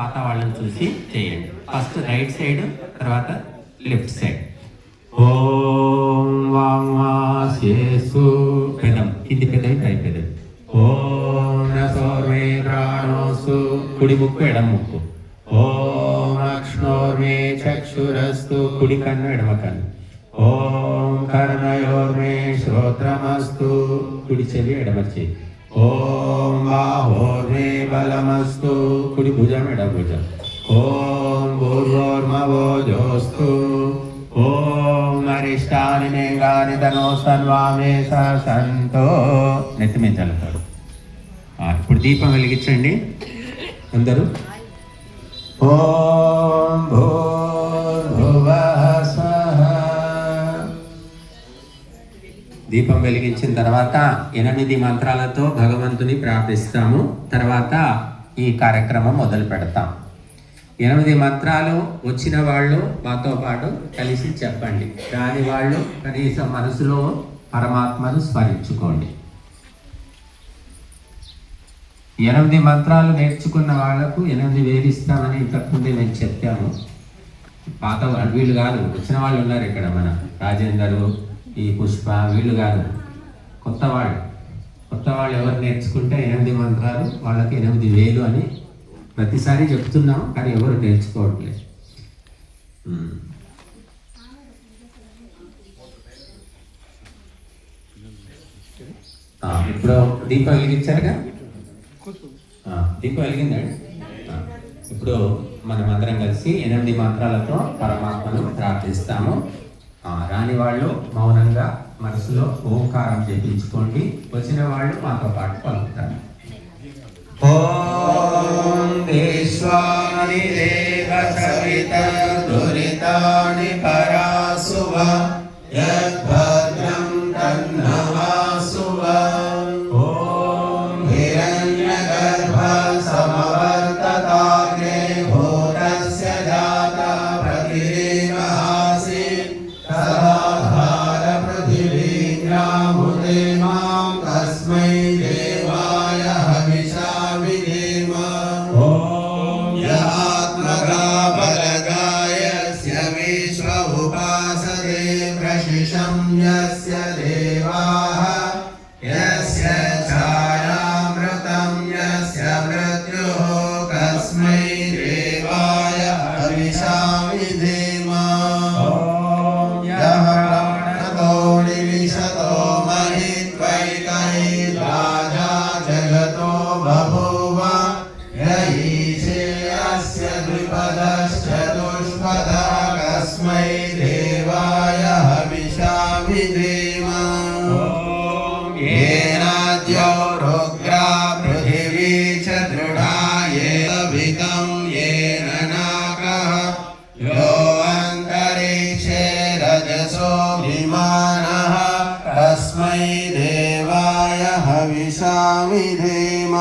పాత వాళ్ళని చూసి చేయండి. ఫస్ట్ రైట్ సైడ్ తర్వాత లెఫ్ట్ సైడ్. ఓం వాంగ్మాసేసు పెదం కింది పెదవి పై పెదవి ఓం రసోర్మే ప్రాణోసు కుడి ముక్కు ఎడమ ముక్కు. ఓం అక్ష్ణోర్మే చక్షురస్తు. కుడి కన్ను ఎడమ కన్ను. ఓం కర్ణయోర్మే శ్రోత్రమస్తు. కుడి చెవి ఎడమ చెవి. ఓం బాహోర్మే బలమస్తు. కుడి భుజం ఎడమ భుజం ఓం భూర్వోర్మవోజోస్తు ఓం అరిష్టాని మేఘాని తనో సన్వామే సంతో. నెత్తిమించలుతాడు ఇప్పుడు దీపం వెలిగించండి. అందరూ. ఓం దీపం వెలిగించిన తర్వాత ఎనిమిది మంత్రాలతో భగవంతుని ప్రార్థిస్తాము. తర్వాత ఈ కార్యక్రమం మొదలు పెడతాం. ఎనిమిది మంత్రాలు వచ్చిన వాళ్ళు మాతో పాటు కలిసి చెప్పండి. రాని వాళ్ళు కనీసం మనసులో పరమాత్మను స్మరించుకోండి. ఎనిమిది మంత్రాలు నేర్చుకున్న వాళ్ళకు ఎనిమిది వేలు ఇస్తామని ఇంతకుముందే నేను చెప్పాము పాత వాళ్ళు వీళ్ళు కాదు వచ్చిన వాళ్ళు ఉన్నారు ఇక్కడ మన రాజేందరు ఈ పుష్ప వీళ్ళు కాదు. కొత్త వాళ్ళు కొత్త వాళ్ళు ఎవరు నేర్చుకుంటే ఎనిమిది మంత్రాలు వాళ్ళకి ఎనిమిది వేలు అని ప్రతిసారి చెప్తున్నాం కానీ ఎవరు నేర్చుకోవట్లేదు. ఇప్పుడు దీపం వెలిగించారుగా? దీపం వెలిగిందండి ఇప్పుడు మనం అందరం కలిసి ఎనిమిది మంత్రాలతో పరమాత్మను ప్రార్థిస్తాము. రాని వాళ్ళు మౌనంగా మనసులో ఓంకారం చేపించుకోండి వచ్చిన వాళ్ళు మాతో పాటు పలుకుతారు ఓం విశ్వాని దేవ సవిత దురితాని పరాసువ शिशं यस्य देवाः, यस्य छायामृतं, यस्य मृत्युः कस्मै देवाय राजा जगतो बभूव अस्य द्विपदश्च दुष्पदः कस्मै तस्मै देवाय हविषा विधेम